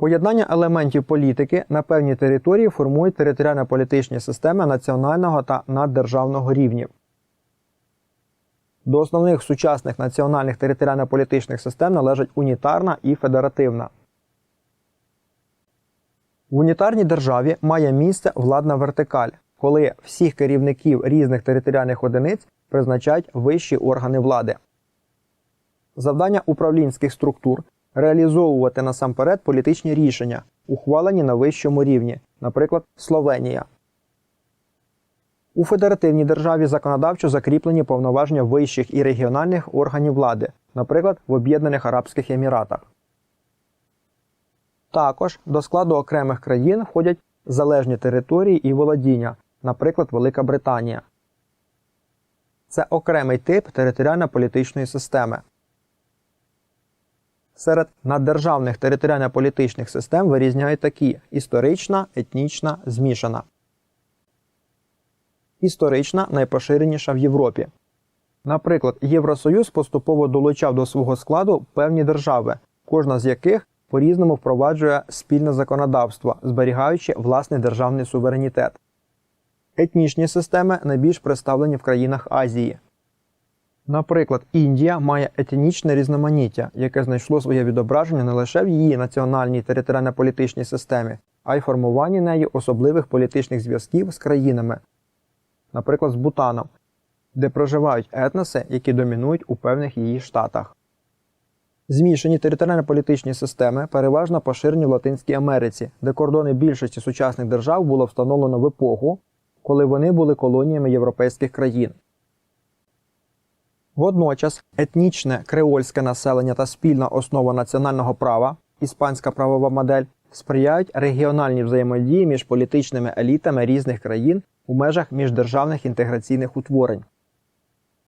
Поєднання елементів політики на певній території формують територіально-політичні системи національного та наддержавного рівнів. До основних сучасних національних територіально-політичних систем належать унітарна і федеративна. В унітарній державі має місце владна вертикаль, коли всіх керівників різних територіальних одиниць призначають вищі органи влади. Завдання управлінських структур реалізовувати насамперед політичні рішення, ухвалені на вищому рівні, наприклад, Словенія. У федеративній державі законодавчо закріплені повноваження вищих і регіональних органів влади, наприклад, в Об'єднаних Арабських Еміратах. Також до складу окремих країн входять залежні території і володіння, наприклад, Велика Британія. Це окремий тип територіально-політичної системи. Серед наддержавних територіально-політичних систем вирізняють такі: історична, етнічна, змішана. Історична найпоширеніша в Європі. Наприклад, Євросоюз поступово долучав до свого складу певні держави, кожна з яких по-різному впроваджує спільне законодавство, зберігаючи власний державний суверенітет. Етнічні системи найбільш представлені в країнах Азії. Наприклад, Індія має етнічне різноманіття, яке знайшло своє відображення не лише в її національній територіально-політичній системі, а й формуванні нею особливих політичних зв'язків з країнами, наприклад, з Бутаном, де проживають етноси, які домінують у певних її штатах. Змішані територіально-політичні системи переважно поширені в Латинській Америці, де кордони більшості сучасних держав було встановлено в епоху, коли вони були колоніями європейських країн. Водночас етнічне креольське населення та спільна основа національного права, іспанська правова модель, сприяють регіональній взаємодії між політичними елітами різних країн у межах міждержавних інтеграційних утворень.